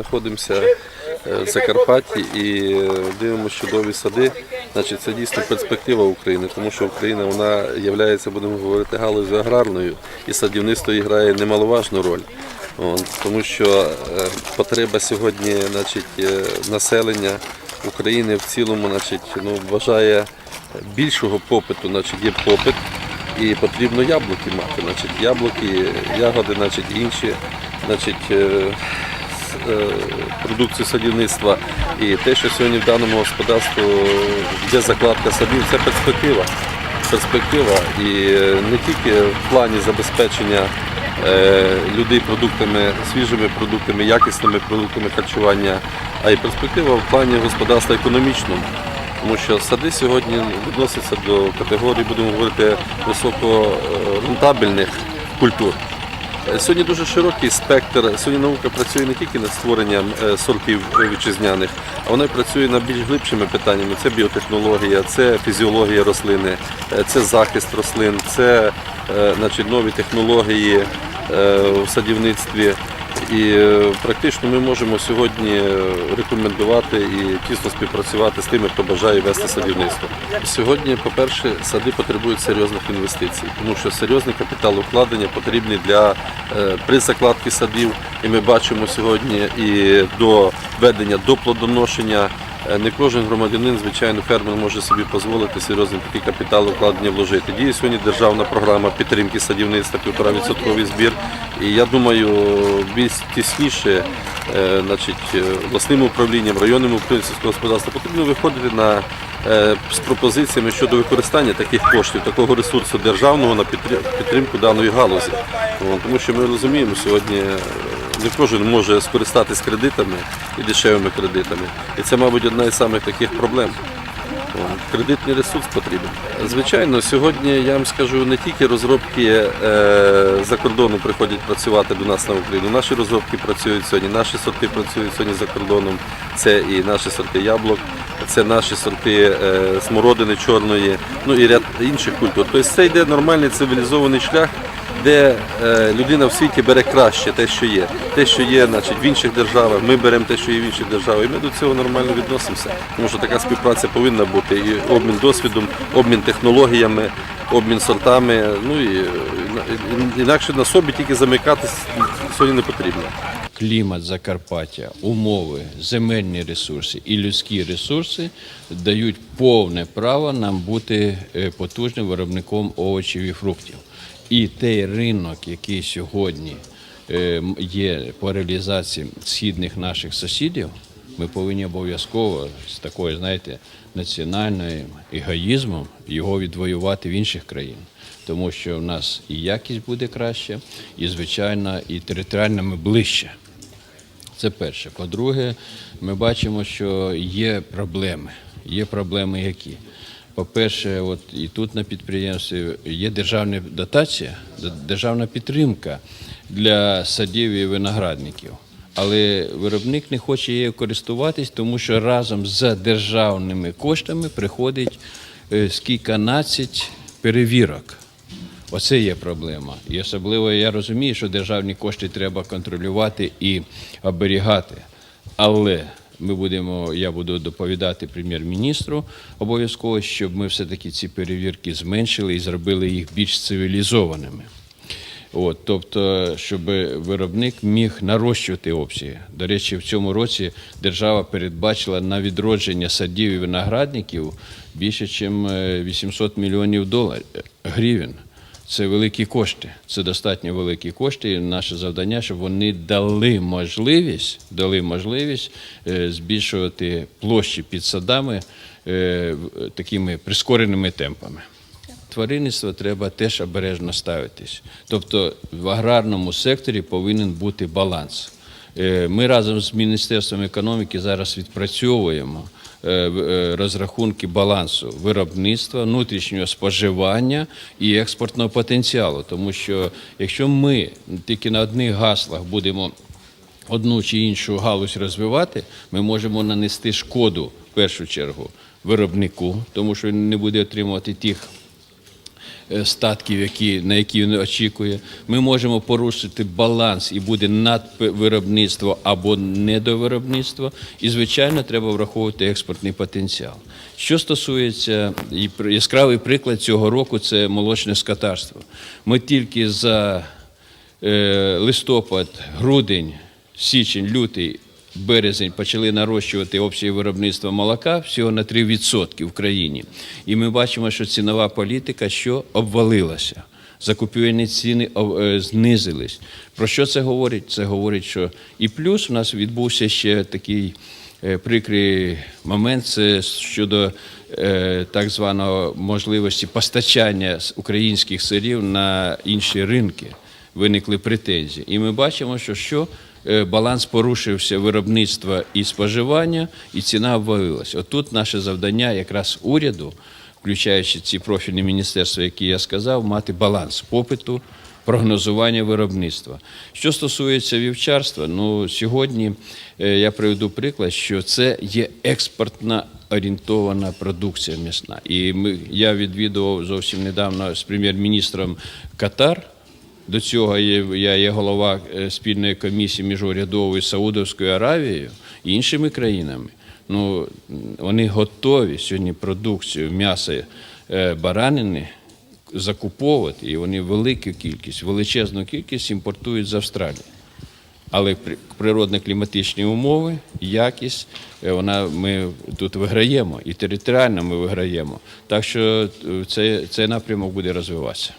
знаходимося е, в Закарпатті і е, дивимося чудові сади. Значить, це дійсно перспектива України, тому що Україна вона є, будемо говорити, галузю аграрною, і садівництво грає немаловажну роль. Тому що е, потреба сьогодні, значить, населення України в цілому, значить, ну, вважає більшого попиту, значить, є попит. І потрібно яблуки мати. Значить, яблуки, ягоди, значить, інші, значить, продукцію садівництва. І те, що сьогодні в даному господарстві йде закладка садів, це перспектива. Перспектива. І е, не тільки в плані забезпечення е, людей продуктами, свіжими продуктами, якісними продуктами харчування, а й перспектива в плані господарства економічному. Тому що сади сьогодні відносяться до категорії, будемо говорити, високорентабельних культур. Сьогодні дуже широкий спектр. Сьогодні наука працює не тільки над створенням е, сортів вітчизняних, а вона працює над більш глибшими питаннями. Це біотехнологія, це фізіологія рослини, е, це захист рослин, це е, значить, нові технології в садівництві. І е, практично ми можемо сьогодні е, рекомендувати і тісно співпрацювати з тими, хто бажає вести садівництво. Сьогодні, по-перше, сади потребують серйозних інвестицій, тому що серйозний капіталовкладення потрібні для призакладки при закладці садів. І ми бачимо сьогодні і до ведення до плодоношення. Е, Не кожен громадянин, звичайно, фермер може собі дозволити серйозні такі капіталовкладення вложити. Діє сьогодні державна програма підтримки садівництва, півтора збір. І я думаю, більш тісніше, е, значить, е, обласним управлінням, районним управлінням сільського господарства потрібно виходити на з пропозиціями щодо використання таких коштів, такого ресурсу державного на підтримку даної галузі. Тому що ми розуміємо сьогодні. Не кожен може скористатись кредитами і дешевими кредитами. І це, мабуть, одна із самих таких проблем. Кредитний ресурс потрібен. Звичайно, сьогодні я вам скажу не тільки розробки е, за кордону приходять працювати до нас на Україну. Наші розробки працюють сьогодні, наші сорти працюють сьогодні за кордоном. Це і наші сорти яблук, це наші сорти е, смородини чорної, ну і ряд інших культур. Тобто це йде нормальний цивілізований шлях де е, людина в світі бере краще те, що є. Те, що є значить, в інших державах, ми беремо те, що є в інших державах, і ми до цього нормально відносимося. Тому що така співпраця повинна бути. І обмін досвідом, обмін технологіями, обмін сортами. Ну і, інакше на собі тільки замикатись сьогодні не потрібно. клімат Закарпаття, умови, земельні ресурси і людські ресурси дають повне право нам бути е, потужним виробником овочів і фруктів. І той ринок, який сьогодні е, є по реалізації східних наших сусідів, ми повинні обов'язково з такою, знаєте, національним егоїзмом його відвоювати в інших країнах. Тому що в нас і якість буде краще, і звичайно, і територіально ми ближче. Це перше. По-друге, ми бачимо, що є проблеми. Є проблеми які? По-перше, от і тут на підприємстві є державна дотація, державна підтримка для садів і виноградників. Але виробник не хоче її користуватись, тому що разом з державними коштами приходить е, скільканадцять перевірок. Оце є проблема. І особливо я розумію, що державні кошти треба контролювати і оберігати. Але ми будемо, я буду доповідати прем'єр-міністру обов'язково, щоб ми все-таки ці перевірки зменшили і зробили їх більш цивілізованими. От, тобто, щоб виробник міг нарощувати обсяги. До речі, в цьому році держава передбачила на відродження садів і виноградників більше, ніж 800 мільйонів доларів гривень. Це великі кошти, це достатньо великі кошти. І наше завдання, щоб вони дали можливість, дали можливість е, збільшувати площі під садами е, такими прискореними темпами. Тваринництво треба теж обережно ставитись. Тобто в аграрному секторі повинен бути баланс. Е, Ми разом з Міністерством економіки зараз відпрацьовуємо розрахунки балансу виробництва, внутрішнього споживання і експортного потенціалу. Тому що якщо ми тільки на одних гаслах будемо одну чи іншу галузь розвивати, ми можемо нанести шкоду в першу чергу виробнику, тому що він не буде отримувати тих е, статків, які, на які він очікує. Ми можемо порушити баланс і буде надвиробництво або недовиробництво. І, звичайно, треба враховувати експортний потенціал. Що стосується яскравий приклад цього року це молочне скотарство. Ми тільки за е, листопад, грудень, січень, лютий, березень почали нарощувати обсяги виробництва молока всього на 3% в країні. І ми бачимо, що цінова політика що обвалилася. Закупівельні ціни е, знизились. Про що це говорить? Це говорить, що і плюс у нас відбувся ще такий е, прикрий момент це щодо е, так званого можливості постачання українських сирів на інші ринки. Виникли претензії. І ми бачимо, що, що баланс порушився виробництва і споживання, і ціна обвалилася. Отут наше завдання якраз уряду, включаючи ці профільні міністерства, які я сказав, мати баланс попиту, прогнозування виробництва. Що стосується вівчарства, ну сьогодні е, я приведу приклад, що це є експортна орієнтована продукція м'ясна. І ми, я відвідував зовсім недавно з прем'єр-міністром Катар. До цього я є голова е, спільної комісії міжурядової з Саудовською Аравією і іншими країнами. Ну, вони готові сьогодні продукцію м'яса е, баранини закуповувати, і вони велику кількість, величезну кількість імпортують з Австралії. Але при- природно-кліматичні умови, якість, е, вона, ми тут виграємо, і територіально ми виграємо. Так що цей, цей напрямок буде розвиватися.